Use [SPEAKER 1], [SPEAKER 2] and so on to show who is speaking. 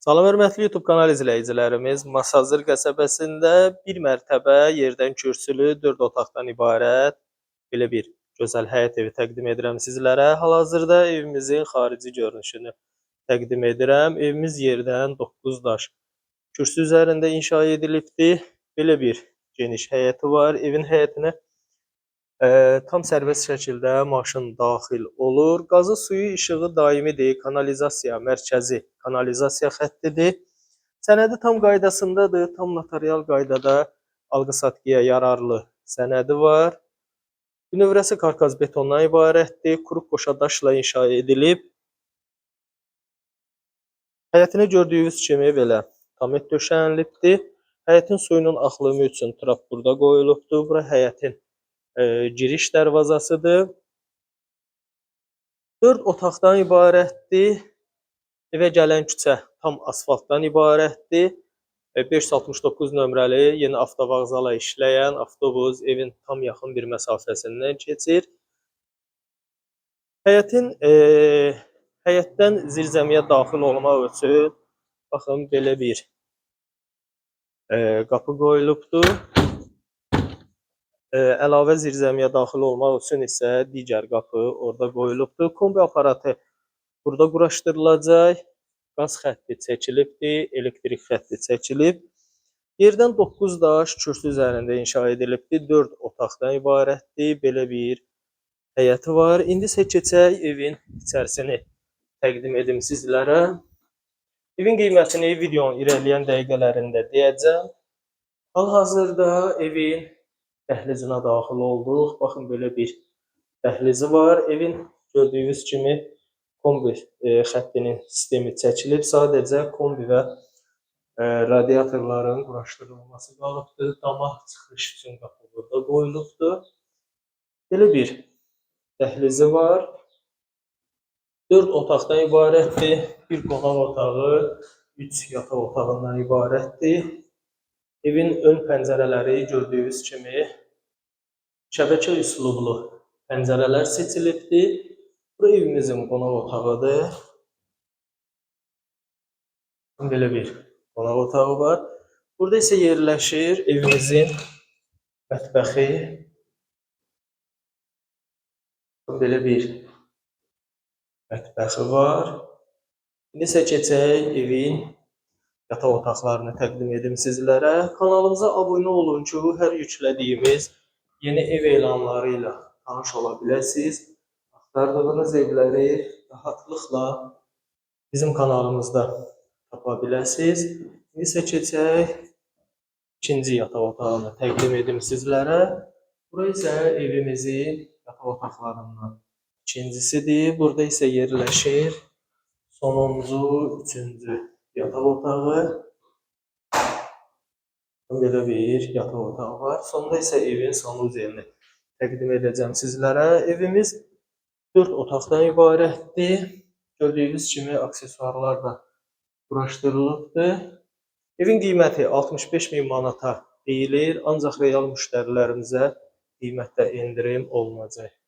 [SPEAKER 1] Salam hörmətli YouTube kanal izləyicilərimiz, Masazır qəsəbəsində bir mərtəbə yerdən kürsülü 4 otaqdan ibarət belə bir gözəl həyət evi təqdim edirəm sizlərə. Hal-hazırda evimizin xarici görünüşünü təqdim edirəm. Evimiz yerdən 9 daş kürsü üzərində inşa edilibdir. Belə bir geniş həyəti var. Evin həyətinə e, tam sərbəst şəkildə maşın daxil olur. Qazı suyu işığı daimidir. Kanalizasiya mərkəzi kanalizasiya xəttidir. Sənədi tam qaydasındadır. Tam notarial qaydada alqı-satqıya yararlı sənədi var. Bünövrəsi karkaz betondan ibarətdir. Quruq qoşa daşla inşa edilib. Həyətini gördüyünüz kimi belə tamet döşənilibdir. Həyətin suyunun axımı üçün trap burada qoyulubdur. Bura həyətin e, giriş dərvazasıdır. 4 otaqdan ibarətdir. Evə gələn küçə tam asfaltdan ibarətdir. E, 569 nömrəli yeni avtovağzala işləyən avtobus evin tam yaxın bir məsafəsindən keçir. Həyətin e, həyətdən zirzəmiyə daxil olmaq üçün baxın belə bir e, qapı qoyulubdur. Əlavə zirzəmiyə daxil olmaq üçün isə digər qapı orada qoyulubdur. Kombi aparatı burada quraşdırılacaq. Qaz xətti çəkilibdir, elektrik xətti çəkilib. Yerdən 9 daş kürsü üzərində inşa edilibdir. 4 otaqdan ibarətdir. Belə bir həyəti var. İndi isə keçək evin içərisini təqdim edim sizlərə. Evin qiymətini videonun irəliləyən dəqiqələrində deyəcəm. Hal-hazırda evin dəhlizinə daxil olduq. Baxın belə bir dəhlizi var. Evin gördüyünüz kimi kombi e, xəttinin sistemi çəkilib. Sadəcə kombi və e, radiatorların quraşdırılması qalıbdır. Dama çıxış üçün qapı burada qoyulubdur. Belə bir dəhlizi var. 4 otaqdan ibarətdir. Bir qonaq otağı, 3 yataq otağından ibarətdir. Evin ön pəncərələri gördüyünüz kimi şəbəkə üslublu pəncərələr seçilibdir. Bura evimizin qonaq otağıdır. Belə bir qonaq otağı var. Burada isə yerləşir evimizin mətbəxi. Belə bir mətbəxi var. İndi isə keçək evin yataq otaqlarını təqdim edim sizlərə. Kanalımıza abunə olun ki, hər yüklədiyimiz yeni ev elanları ilə tanış ola biləsiniz. Axtardığınız evləri rahatlıqla bizim kanalımızda tapa biləsiniz. İndi keçək ikinci yataq otağını təqdim edim sizlərə. Bura isə evimizin yataq otaqlarından ikincisidir. Burada isə yerləşir sonuncu, üçüncü yataq otağı. Belə bir yataq otağı var. Sonda isə evin sanuzelini təqdim edəcəm sizlərə. Evimiz 4 otaqdan ibarətdir. Gördüyünüz kimi aksesuarlar da quraşdırılıbdır. Evin qiyməti 65 min manata deyilir, ancaq real müştərilərimizə qiymətdə endirim olunacaq.